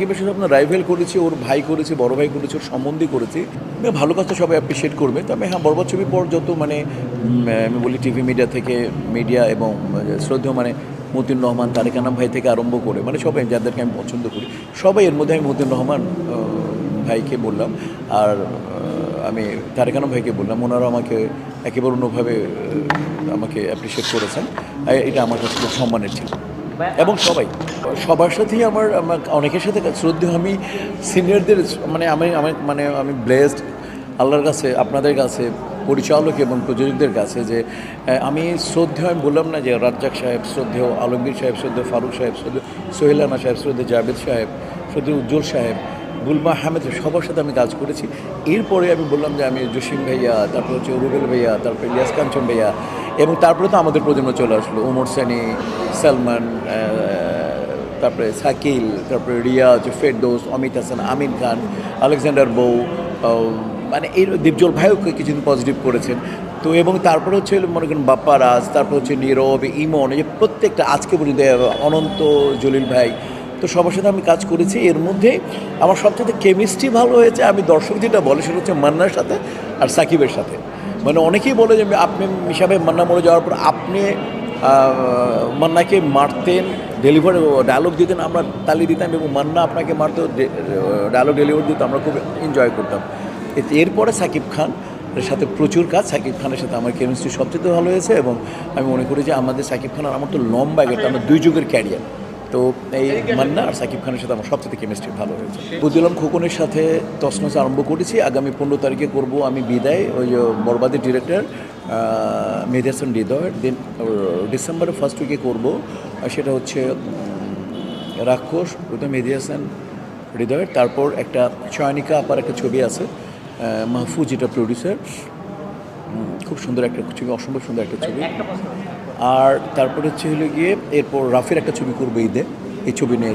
সাকিবের সাথে আপনার রাইভেল করেছি, ওর ভাই করেছি, বড় ভাই করেছি, ওর সম্বন্ধে করেছি। ভালো কাজটা সবাই অ্যাপ্রিসিয়েট করবে। তবে হ্যাঁ বরবাদ ছবির পর যত মানে আমি বলি টিভি মিডিয়া থেকে মিডিয়া এবং শ্রদ্ধেয় মানে মতিন রহমান, তারেক আনাম ভাই থেকে আরম্ভ করে মানে সবাই যাদেরকে আমি পছন্দ করি, সবাই এর মধ্যে আমি মতিন রহমান ভাইকে বললাম। আর আমি তারেক আনাম ভাইকে বললাম। ওনারা আমাকে একেবারে অন্যভাবে আমাকে অ্যাপ্রিসিয়েট করেছেন। এটা আমার কাছে খুব সম্মানের ছিল। এবং সবাই। সবার সাথেই আমার অনেকের সাথে শ্রদ্ধেয়, আমি সিনিয়রদের মানে আমি আমি মানে আমি ব্লেসড আল্লাহর কাছে, আপনাদের কাছে, পরিচালক এবং প্রযোজকদের কাছে যে আমি শ্রদ্ধেয়, আমি বললাম না যে রাজ্জাক সাহেব শ্রদ্ধেয়, আলমগীর সাহেব শ্রদ্ধেয়, ফারুক সাহেব শ্রদ্ধেয়, সোহেল আনা সাহেব শ্রদ্ধেয়, জাভেদ সাহেব শ্রদ্ধেয়, উজ্জ্বল সাহেব গুলমা আহমেদ, সবার সাথে আমি কাজ করেছি। এরপরে আমি বললাম যে আমি জসিম ভাইয়া, তারপর হচ্ছে রুবেল ভাইয়া, তারপরে ইলিয়াস কাঞ্চন ভাইয়া এবং তারপরে তো আমাদের প্রজন্ম চলে আসলো। ওমর সানি, সালমান তারপরে সাকিল, তারপরে রিয়াজ, ফেরদোস, অমিত হাসান, আমিন খান, আলেকজান্ডার বউ মানে এই দীপজল ভাইও কিছুদিন পজিটিভ করেছেন। তো এবং তারপরে হচ্ছে মনে করেন বাপ্পা রাজ, তারপর হচ্ছে নীরব, ইমন, এই প্রত্যেকটা আজকে পর্যন্ত অনন্ত জলিল ভাই তো সবার সাথে আমি কাজ করেছি। এর মধ্যে আমার সবচেয়ে কেমিস্ট্রি ভালো হয়েছে, আমি দর্শক যেটা বলে সেটা হচ্ছে মান্নার সাথে আর সাকিবের সাথে। মানে অনেকেই বলে যে আপনি মিশাবে মান্না মরে যাওয়ার পর আপনি মান্নাকে মারতেন ডেলিভার ডায়লগ দিতেন, আমরা তালি দিতাম এবং মান্না আপনাকে মারতেও ডায়লগ ডেলিভার দিত, আমরা খুব এনজয় করতাম। এরপরে সাকিব খান এর সাথে প্রচুর কাজ, সাকিব খানের সাথে আমার কেমিস্ট্রি সবচেয়ে ভালো হয়েছে এবং আমি মনে করি যে আমাদের সাকিব খান আর আমার তো লম্বা একটা আমার দুই যুগের ক্যারিয়ার তো এই মান্না আর সাকিব খানের সাথে আমার সবচেয়ে কেমিস্ট্রি ভালো হয়েছে। বুদ্দুলাম খোকনের সাথে তসনস আরম্ভ করেছি, আগামী পনেরো তারিখে করব আমি বিদায়, ওই যে বরবাদের ডিরেক্টর মেহেদি হাসান হৃদয়। দেন ডিসেম্বরের ফার্স্ট উইকে করব সেটা হচ্ছে রাক্ষস মেহেদি হাসান হৃদয়ের। তারপর একটা চয়নিকা আপার একটা ছবি আছে মাহফুজ এটা প্রডিউসার খুব সুন্দর একটা ছবি অসম্ভব সুন্দর একটা ছবি। আর তারপরে হচ্ছে হলো গিয়ে এরপর রাফির একটা ছবি করবে ঈদে এই ছবি নিয়ে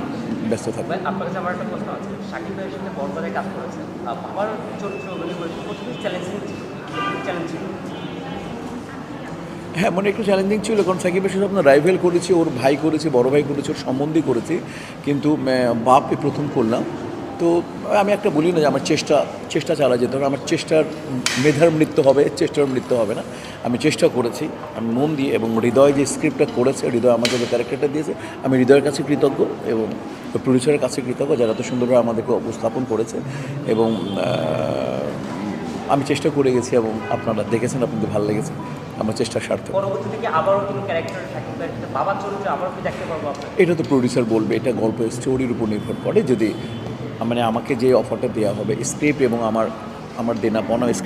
ব্যস্ত থাকবে। ভাই, আপনার কাছে আমার একটা প্রশ্ন আছে। শাকিব ভাইয়ের সাথে বরবাদে কাজ করেছেন আহ, চরিত্র অভিনয় করেছেন প্রথমেই চ্যালেঞ্জিং চ্যালেঞ্জ হ্যাঁ মানে একটু চ্যালেঞ্জিং ছিল কারণ সাকিবের সাথে আপনার রাইভেল করেছি ওর ভাই করেছি বড় ভাই করেছি ওর সম্বন্ধী করেছি। কিন্তু বাপে প্রথম করলাম। তো আমি একটা বলি না যে আমার চেষ্টা চেষ্টা চালা যেতে হবে। আমার চেষ্টার মেধার মৃত্যু হবে চেষ্টার মৃত্যু হবে না। আমি চেষ্টা করেছি আমি মন দিয়ে এবং হৃদয় যে স্ক্রিপ্টটা করেছে হৃদয় আমাকে যে ক্যারেক্টারটা দিয়েছে আমি হৃদয়ের কাছে কৃতজ্ঞ এবং প্রডিউসারের কাছে কৃতজ্ঞ যারা তো সুন্দরভাবে আমাদেরকে উপস্থাপন করেছে এবং আমি চেষ্টা করে গেছি এবং আপনারা দেখেছেন আপনাদের ভালো লেগেছে। আমার চেষ্টা সার্থক। এটা তো প্রডিউসার বলবে এটা গল্প স্টোরির উপর নির্ভর করে। যদি মানে আমাকে যে অফারটা দেওয়া হবে স্ক্রিপ্ট এবং আমার আমার দেনা পনা